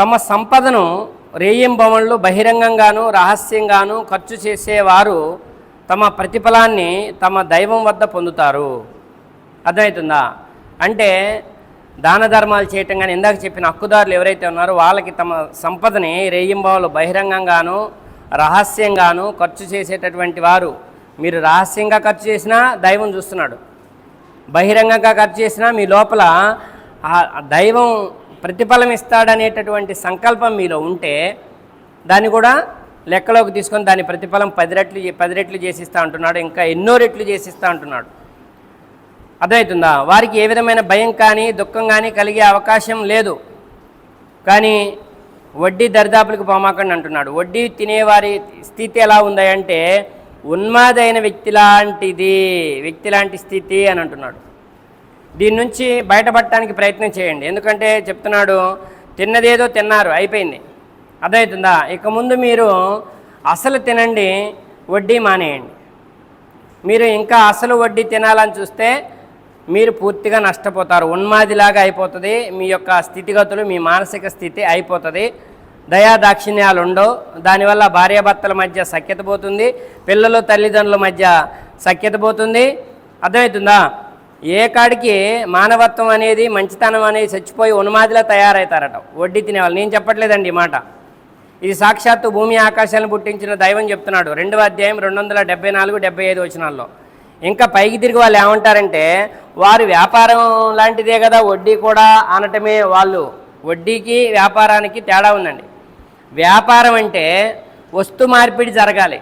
తమ సంపదను రేయింబవళ్ళు బహిరంగంగాను రహస్యంగాను ఖర్చు చేసేవారు తమ ప్రతిఫలాన్ని తమ దైవం వద్ద పొందుతారు. అర్థమవుతుందా? అంటే దాన ధర్మాలు చేయటం కానీ ఇందాక చెప్పిన హక్కుదారులు ఎవరైతే ఉన్నారో వాళ్ళకి తమ సంపదని రేయింబావులు బహిరంగంగాను రహస్యంగాను ఖర్చు చేసేటటువంటి వారు. మీరు రహస్యంగా ఖర్చు చేసినా దైవం చూస్తున్నాడు. బహిరంగంగా ఖర్చు చేసినా మీ లోపల ఆ దైవం ప్రతిఫలం ఇస్తాడనేటటువంటి సంకల్పం మీలో ఉంటే దాన్ని కూడా లెక్కలోకి తీసుకొని దాని ప్రతిఫలం పది రెట్లు పది రెట్లు చేసిస్తా అంటున్నాడు ఇంకా ఎన్నో రెట్లు చేసిస్తా అంటున్నాడు. అర్థమవుతుందా? వారికి ఏ విధమైన భయం కానీ దుఃఖం కానీ కలిగే అవకాశం లేదు. కానీ వడ్డీ దరిదాపులకు పోమాకండి అంటున్నాడు. వడ్డీ తినేవారి స్థితి ఎలా ఉంది అంటే ఉన్మాదైన వ్యక్తి లాంటిది వ్యక్తి లాంటి స్థితి అని అంటున్నాడు. దీని నుంచి బయటపడటానికి ప్రయత్నం చేయండి. ఎందుకంటే చెప్తున్నాడు తిన్నదేదో తిన్నారు అయిపోయింది. అర్థమవుతుందా? ఇక ముందు మీరు అసలు తినండి వడ్డీ మానేయండి. మీరు ఇంకా అసలు వడ్డీ తినాలని చూస్తే మీరు పూర్తిగా నష్టపోతారు. ఉన్మాదిలాగా అయిపోతుంది. మీ యొక్క స్థితిగతులు మీ మానసిక స్థితి అయిపోతుంది. దయా దాక్షిణ్యాలు ఉండవు దానివల్ల భార్యాభర్తల మధ్య సఖ్యత పోతుంది. పిల్లలు తల్లిదండ్రుల మధ్య సఖ్యత పోతుంది. అర్థమవుతుందా? ఏ కాడికి మానవత్వం అనేది మంచితనం అనేది చచ్చిపోయి ఉన్మాదిలా తయారవుతారట వడ్డీ తినేవాళ్ళు. నేను చెప్పట్లేదండి ఈ మాట. ఇది సాక్షాత్తు భూమి ఆకాశాలను పుట్టించిన దైవం చెప్తున్నాడు. రెండవ అధ్యాయం రెండు వందల డెబ్బై నాలుగు డెబ్బై ఐదు వచనాల్లో. ఇంకా పైకి తిరిగి వాళ్ళు ఏమంటారంటే వారు వ్యాపారం లాంటిదే కదా వడ్డీ కూడా అనటమే వాళ్ళు. వడ్డీకి వ్యాపారానికి తేడా ఉందండి. వ్యాపారం అంటే వస్తు మార్పిడి జరగాలి.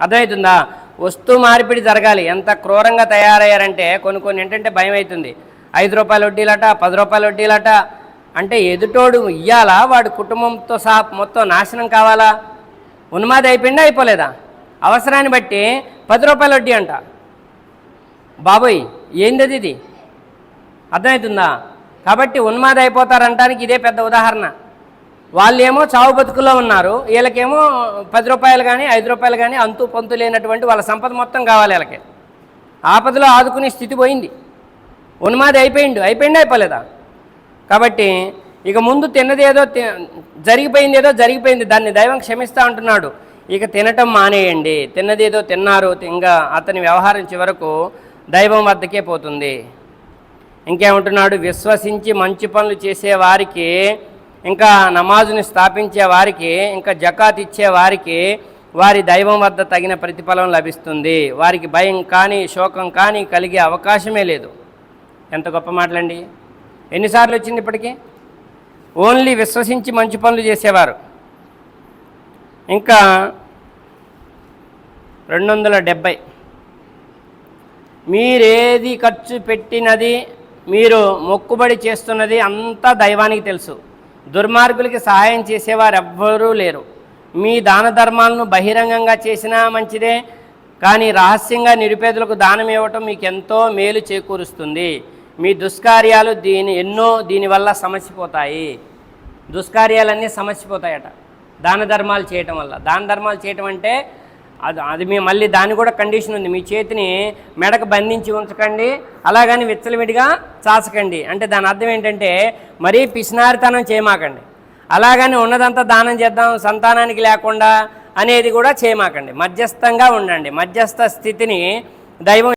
అర్థమవుతుందా? వస్తు మార్పిడి జరగాలి. ఎంత క్రూరంగా తయారయ్యారంటే కొన్ని కొన్ని ఏంటంటే భయం అవుతుంది ఐదు రూపాయల వడ్డీలట పది రూపాయల వడ్డీలట అంటే ఎదుటోడు ఇయ్యాలా? వాడు కుటుంబంతో సహా మొత్తం నాశనం కావాలా? ఉన్మాది అయిపోయిందా? అయిపోలేదా? అవసరాన్ని బట్టి పది రూపాయల వడ్డీ అంట. బాబోయ్ ఏందది ఇది? అర్థమవుతుందా కాబట్టి ఉన్మాది అయిపోతారంటానికి ఇదే పెద్ద ఉదాహరణ. వాళ్ళేమో చావు బతుకులో ఉన్నారు. వీళ్ళకేమో పది రూపాయలు కానీ ఐదు రూపాయలు కానీ అంతు పంతు లేనటువంటి వాళ్ళ సంపద మొత్తం కావాలి వీళ్ళకి. ఆపదలో ఆదుకునే స్థితి పోయింది. ఉన్మాది అయిపోయిండు. అయిపోయింది అయిపోలేదా? కాబట్టి ఇక ముందు తిన్నదేదో తి- జరిగిపోయింది ఏదో జరిగిపోయింది. దాన్ని దైవం క్షమిస్తూ అంటున్నాడు. ఇక తినటం మానేయండి. తిన్నదేదో తిన్నారు. ఇంకా అతని వ్యవహారం చివరకు దైవం వద్దకే పోతుంది. ఇంకేమంటున్నాడు? విశ్వసించి మంచి పనులు చేసే వారికి ఇంకా నమాజుని స్థాపించే వారికి ఇంకా జకాత్ ఇచ్చే వారికి వారి దైవం వద్ద తగిన ప్రతిఫలం లభిస్తుంది. వారికి భయం కానీ శోకం కానీ కలిగే అవకాశమే లేదు. ఎంత గొప్ప మాటలండి. ఎన్నిసార్లు వచ్చింది ఇప్పటికీ? ఓన్లీ విశ్వసించి మంచి పనులు చేసేవారు. ఇంకా రెండు వందల డెబ్భై. మీరేది ఖర్చు పెట్టినది మీరు మొక్కుబడి చేస్తున్నది అంతా దైవానికి తెలుసు. దుర్మార్గులకి సహాయం చేసేవారు ఎవ్వరూ లేరు. మీ దాన ధర్మాలను బహిరంగంగా చేసినా మంచిదే కానీ రహస్యంగా నిరుపేదలకు దానం ఇవ్వటం మీకు ఎంతో మేలు చేకూరుస్తుంది. మీ దుష్కార్యాలు దీని ఎన్నో దీనివల్ల సమసిపోతాయి. దుష్కార్యాలన్నీ సమసిపోతాయట. దాన ధర్మాలు చేయటం వల్ల. దాన ధర్మాలు చేయటం అంటే అది అది మీ మళ్ళీ దాని కూడా కండిషన్ ఉంది. మీ చేతిని మెడకు బంధించి ఉంచకండి అలాగని విచ్చలవిడిగా చాచకండి. అంటే దాని అర్థం ఏంటంటే మరీ పిసినారితనం చేయమాకండి. అలాగని ఉన్నదంతా దానం చేద్దాం సంతానానికి లేకుండా అనేది కూడా చేయమాకండి. మధ్యస్థంగా ఉండండి. మధ్యస్థ స్థితిని దైవం